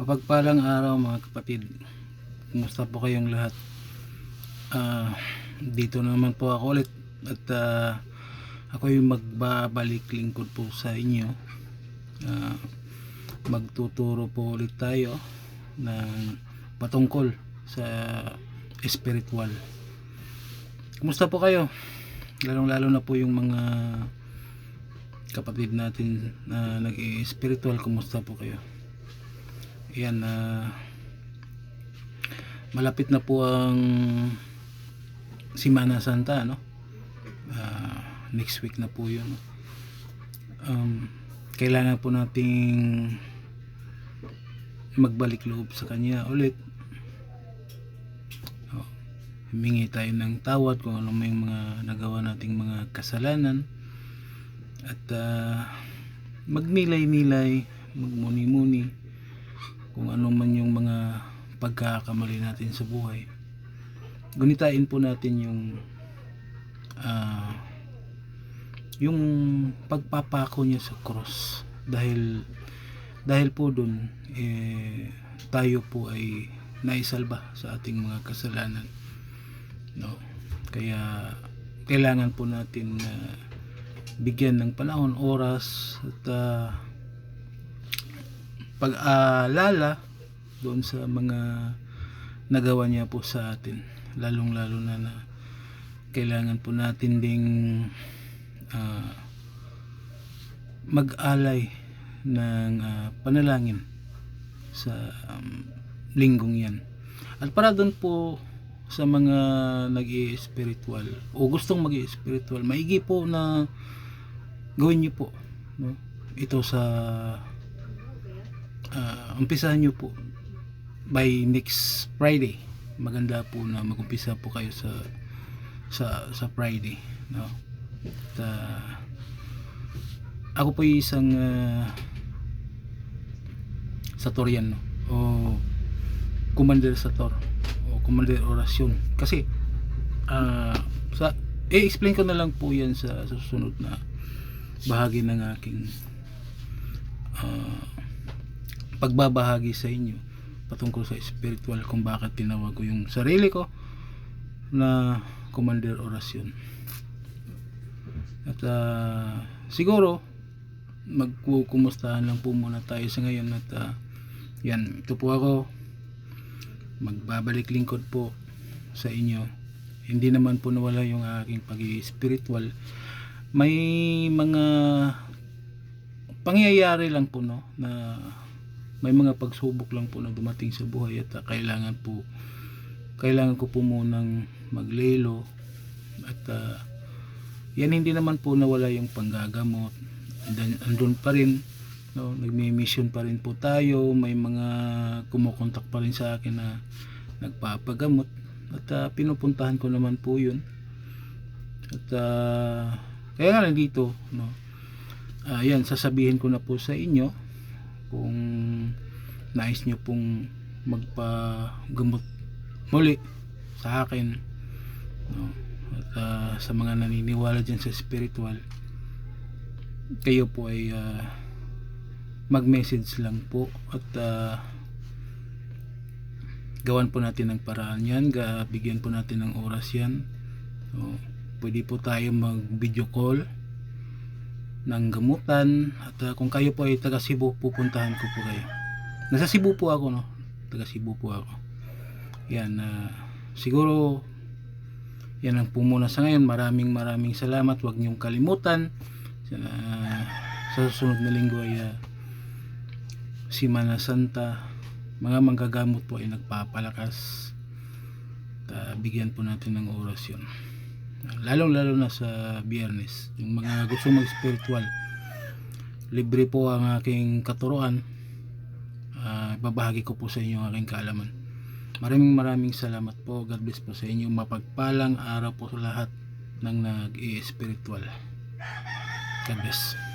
Mapagpalang araw mga kapatid. Kumusta po kayong lahat? Ah, dito naman po ako ulit at ah, ako yung magbabalik lingkod po sa inyo. Ah, magtuturo po ulit tayo ng patungkol sa spiritual. Kumusta po kayo? Lalong lalo na po yung mga kapatid natin na nag-spiritual. Kumusta po kayo? Ayan na malapit na po ang Simana Santa no? Ah, next week na po yun. Um, kailangan po nating magbalik loob sa kanya ulit. Oh, humingi tayo ng tawad kung ano may mga nagawa nating mga kasalanan. At ah, magnilay-nilay magmuni-muni kung ano man yung mga pagkakamali natin sa buhay. Gunitain po natin yung ah, yung pagpapako niya sa cross. Dahil dahil po dun eh, tayo po ay naisalba sa ating mga kasalanan no? Kaya kailangan po natin na bigyan ng panahon oras at ah, pag-aalala doon sa mga nagawa niya po sa atin lalong lalo na na kailangan po natin ding ah, mag-alay ng ah, panalangin sa um, linggong yan at para doon po sa mga nag spiritual o gustong mag spiritual maigi po na gawin niyo po no? ito sa ah, umpisahan nyo po by next Friday. Maganda po na magumpisa po kayo sa sa sa Friday no? At, ah, ako po isang uh, Satorian no? o commander Sator o commander orasyon. Kasi ah, sa i-explain ko na lang po yan sa susunod na bahagi ng aking ah, pagbabahagi sa inyo patungkol sa spiritual kung bakit tinawag ko yung sarili ko na commander orasyon at ah, siguro magkukumustahan lang po muna tayo sa ngayon at ah, yan ito po ako. Magbabalik lingkod po sa inyo. Hindi naman po nawala yung aking pag spiritual may mga pangyayari lang po no na may mga pagsubok lang po na dumating sa buhay at ah, kailangan po kailangan ko po munang maglelo at ah, yan hindi naman po nawala yung panggagamot. Andan, andun pa rin no, nagme-mission pa rin po tayo. May mga kumukontak pa rin sa akin na nagpapagamot at ah, pinupuntahan ko naman po yun. At ah, kaya nga nandito no. Ah, yan sasabihin ko na po sa inyo kung nais nyo pong magpagamot muli sa akin no? at ah, sa mga naniniwala dyan sa spiritual kayo po ay ah, mag message lang po at ah, gawan po natin ng paraan yan bigyan po natin ng oras yan so, pwede po tayo mag video call ng gamutan at ah, kung kayo po ay taga Cebu pupuntahan ko po kayo. Nasa Cebu po ako no? Taga Cebu po ako. Yan na siguro yan ang po muna sa ngayon. Maraming maraming salamat. Huwag niyong kalimutan. Sa, sa susunod na linggo ay ah, Simana Santa mga manggagamot po ay nagpapalakas. At ah, bigyan po natin ng orasyon lalong lalo na sa biyernes yung mga gusto mag spiritual. Libre po ang aking katuruan Ah, babahagi ko po sa inyo ang aking kaalaman. Maraming maraming salamat po. God bless po sa inyo. Mapagpalang araw po sa lahat ng nag-i-spiritual. God bless